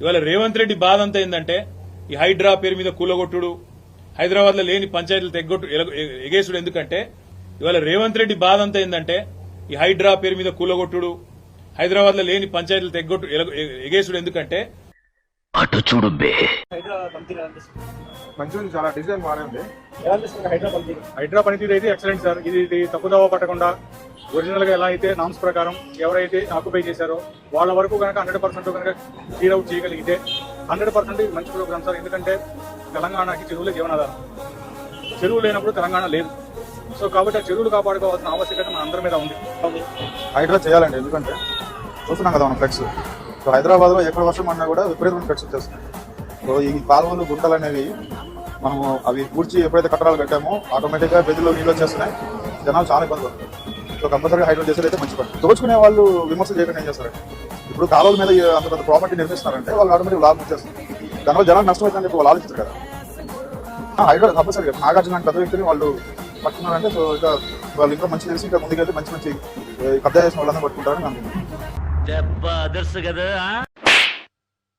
ఇవాళ రేవంత్ రెడ్డి బాధ అంతా ఏంటంటే ఈ హైడ్రా పేరు మీద కూలగొట్టుడు హైదరాబాద్లో లేని పంచాయతీలు తెగ్గొట్టు ఎగేసుడు ఎందుకంటే ఇవాళ రేవంత్ రెడ్డి బాధ అంతా ఏంటంటే ఈ హైడ్రా పేరు మీద కూలగొట్టుడు హైదరాబాద్లో లేని పంచాయతీలు తెగ్గొట్టు ఎగేసుడు ఎందుకంటే అటు చూడు ఉంది చాలా డిజైన్ బాగానే ఉంది హైడ్రా పనితీరు అయితే ఎక్సలెంట్ సార్. ఇది ఇది తప్పుదోవ పట్టకుండా ఒరిజినల్గా ఎలా అయితే నామ్స్ ప్రకారం ఎవరైతే ఆక్యుపై చేశారో వాళ్ళ వరకు కనుక హండ్రెడ్ పర్సెంట్ కనుక క్లియర్ అవుట్ చేయగలిగితే హండ్రెడ్ పర్సెంట్ మంచి ప్రోగ్రామ్ సార్. ఎందుకంటే తెలంగాణకి చెరువులే జీవనాధారం. చెరువు లేనప్పుడు తెలంగాణ లేదు. సో కాబట్టి ఆ చెరువులు కాపాడుకోవాల్సిన ఆవశ్యకత మన అందరి మీద ఉంది. హైడ్రా చేయాలండి. ఎందుకంటే చూస్తున్నాం కదా మనం ఫ్లెక్స్. సో హైదరాబాద్లో ఎక్కడ వర్షం అన్నా కూడా విపరీతమైన ఫ్లెక్స్ వచ్చేస్తున్నాయి. సో ఈ కాలువలు గుంటలు అనేవి మనము అవి పూడ్చి ఎప్పుడైతే కట్టడాలు కట్టామో ఆటోమేటిక్గా బెదిలో నీళ్ళు వచ్చేస్తున్నాయి. జనాలు చాలా ఇబ్బంది పడుతుంది కంపల్సరీగా హైడ్రా చేసేది అయితే మంచి పని. దోచుకునే వాళ్ళు విమర్శలు చేయకుండా ఏం చేస్తారండి ఇప్పుడు కాలువల మీద అంత పెద్ద ప్రాపర్టీ నిర్మిస్తున్నారంటే వాళ్ళు ఆటోమేటిక్ లాభం వచ్చేస్తుంది. దానివల్ల జనాలు నష్టం అవుతుందని చెప్పి వాళ్ళు ఆలోచించారు కదా. ఆ, కంపల్సరీ నాగార్జున లాంటి పెద్ద వ్యక్తిని వాళ్ళు పట్టుకున్నారంటే సో ఇంకా వాళ్ళు ఇంకా మంచి తెలిసి ఇంకా ముందుకెళ్తే మంచి మంచి కబ్జా చేసిన వాళ్ళందరూ పట్టుకుంటారని నేను అనుకుంటున్నాను దెబ్బ అదర్స్ కదా